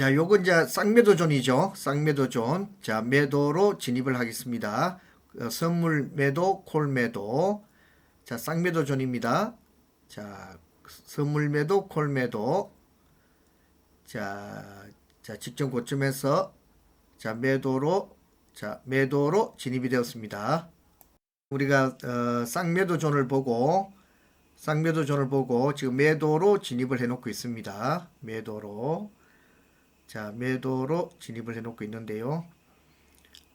자, 요거 이제 쌍매도존이죠. 쌍매도존. 자, 매도로 진입을 하겠습니다. 어, 선물 매도, 콜 매도. 자, 쌍매도존입니다. 자, 선물 매도, 콜 매도. 자, 자, 직전 고점에서 자, 매도로 자, 매도로 진입이 되었습니다. 우리가 어, 쌍매도존을 보고 쌍매도존을 보고 지금 매도로 진입을 해 놓고 있습니다. 매도로. 자, 매도로 진입을 해 놓고 있는데요.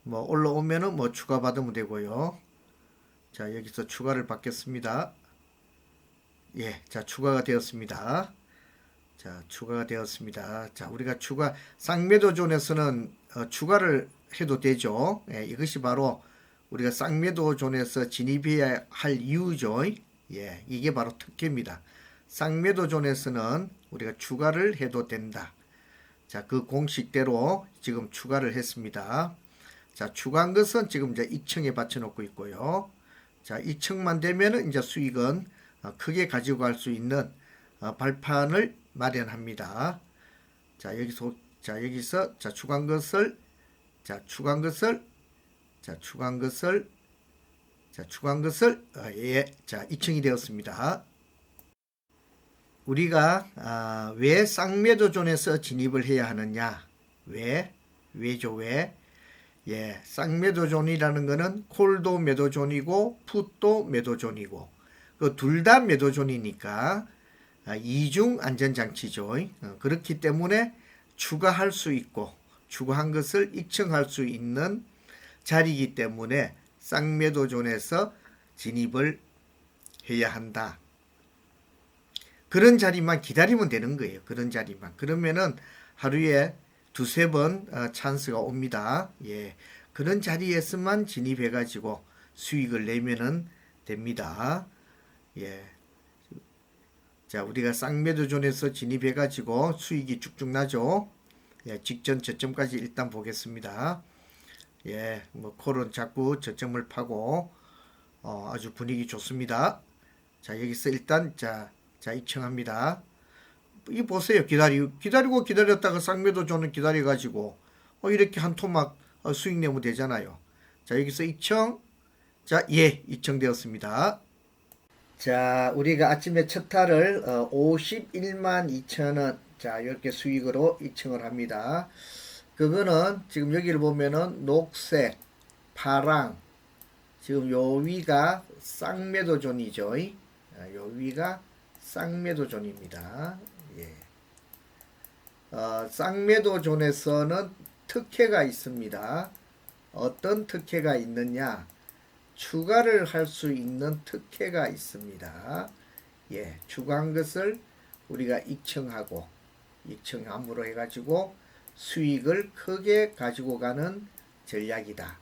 뭐 올라오면은 뭐 추가 받으면 되고요. 자, 여기서 추가를 받겠습니다. 예, 자, 추가가 되었습니다. 자, 추가가 되었습니다. 자, 우리가 추가 쌍매도존에서는 어, 추가를 해도 되죠. 예, 이것이 바로 우리가 쌍매도존에서 진입해야 할 이유죠. 예, 이게 바로 특혜입니다. 쌍매도존에서는 우리가 추가를 해도 된다. 자, 그 공식대로 지금 추가를 했습니다. 자, 추가한 것은 지금 이제 2층에 받쳐놓고 있고요. 자, 2층만 되면은 이제 수익은 어, 크게 가지고 갈 수 있는 어, 발판을 마련합니다. 자, 여기서 자, 여기서 자, 추가한 것을 자, 추가한 것을 자, 추가한 것을 자, 추가한 것을 어, 예, 자, 2층이 되었습니다. 우리가 아, 왜 쌍매도존에서 진입을 해야 하느냐? 왜? 왜죠? 왜? 예, 쌍매도존이라는 거는 콜도 매도존이고 풋도 매도존이고 그 둘 다 매도존이니까 아, 이중 안전장치죠. 어, 그렇기 때문에 추가할 수 있고 추가한 것을 입증할 수 있는 자리이기 때문에 쌍매도존에서 진입을 해야 한다. 그런 자리만 기다리면 되는 거예요. 그런 자리만. 그러면은 하루에 두세 번 어, 찬스가 옵니다. 예. 그런 자리에서만 진입해 가지고 수익을 내면은 됩니다. 예. 자, 우리가 쌍매도존에서 진입해 가지고 수익이 쭉쭉 나죠. 예, 직전 저점까지 일단 보겠습니다. 예, 뭐 콜은 자꾸 저점을 파고 어, 아주 분위기 좋습니다. 자, 여기서 일단 자, 자 이청합니다. 이 보세요. 기다리 기다리고 기다렸다가 쌍매도존은 기다려 가지고 어, 이렇게 한 토막 어, 수익 내면 되잖아요. 자, 여기서 이청 자, 예, 이청되었습니다. 자, 우리가 아침에 첫 탈을 어, 51만 2천 원. 자, 이렇게 수익으로 이청을 합니다. 그거는 지금 여기를 보면은 녹색, 파랑, 지금 요 위가 쌍매도존이죠. 아, 요 위가 쌍매도존입니다. 예. 어, 쌍매도존에서는 특혜가 있습니다. 어떤 특혜가 있느냐? 추가를 할 수 있는 특혜가 있습니다. 예, 추가한 것을 우리가 입청하고 입청함으로 해가지고 수익을 크게 가지고 가는 전략이다.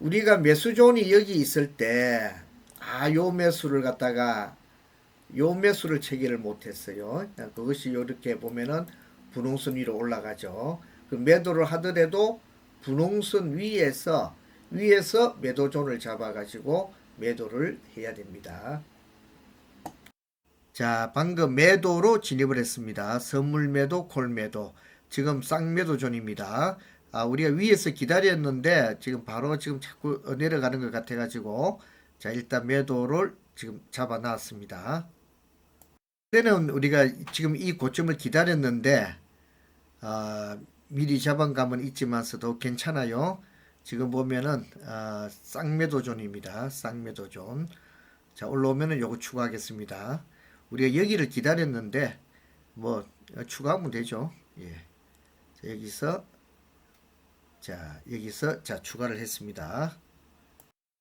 우리가 매수존이 여기 있을 때, 아, 요 매수를 갖다가, 요 매수를 체계를 못했어요. 그것이 이렇게 보면은 분홍선 위로 올라가죠. 그 매도를 하더라도 분홍선 위에서, 위에서 매도존을 잡아가지고 매도를 해야 됩니다. 자, 방금 매도로 진입을 했습니다. 선물 매도, 콜 매도. 지금 쌍매도 존입니다. 아, 우리가 위에서 기다렸는데 지금 바로 지금 자꾸 내려가는 것 같아 가지고 자, 일단 매도를 지금 잡아 놨습니다. 그때는 우리가 지금 이 고점을 기다렸는데 아, 미리 잡은 감은 있지만서도 괜찮아요. 지금 보면은 아, 쌍매도 존입니다. 쌍매도 존. 자, 올라오면은 요거 추가하겠습니다. 우리가 여기를 기다렸는데 뭐 추가하면 되죠. 예. 자, 여기서 자 여기서 자 추가를 했습니다.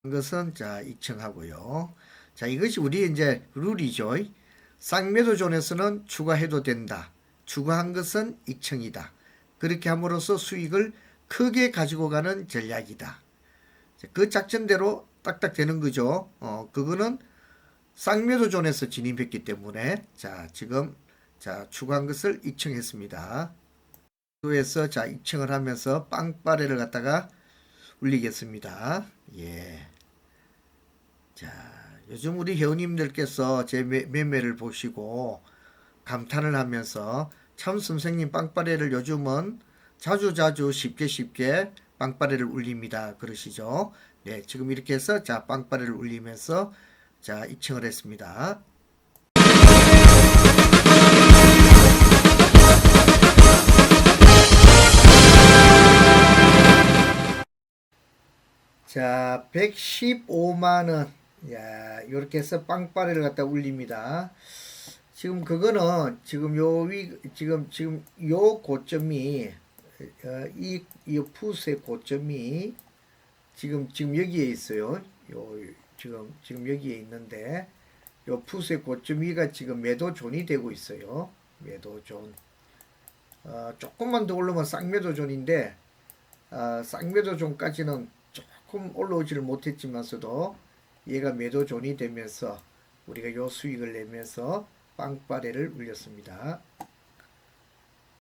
이것은 자 입청하고요. 자 이것이 우리 이제 룰이죠. 쌍매도 존에서는 추가해도 된다. 추가한 것은 입청이다. 그렇게 함으로써 수익을 크게 가지고 가는 전략이다. 자, 그 작전대로 딱딱 되는 거죠. 어 그거는 쌍매도 존에서 진입했기 때문에 자 지금 자 추가한 것을 입청했습니다. 에서 자 입청을 하면서 빵빠레를 갖다가 울리겠습니다. 예. 자 요즘 우리 회원님들께서 제 매, 매매를 보시고 감탄을 하면서 참 선생님 빵빠레를 요즘은 자주자주 쉽게 쉽게 빵빠레를 울립니다. 그러시죠? 네, 지금 이렇게 해서 자 빵빠레를 울리면서 자 입청을 했습니다. 자, 115만 원. 야, 이렇게 해서 빵빠레를 갖다 울립니다. 지금 그거는 지금 요 위, 지금 지금 요 고점이 어, 이, 이 푸스의 고점이 지금 지금 여기에 있어요. 요 지금 지금 여기에 있는데 요 푸스의 고점 위가 지금 매도존이 되고 있어요. 매도존. 어, 조금만 더 올라오면 쌍매도존인데 어, 쌍매도존까지는 조금 올라오지를 못했지만서도 얘가 매도존이 되면서 우리가 요 수익을 내면서 빵빠레를 울렸습니다.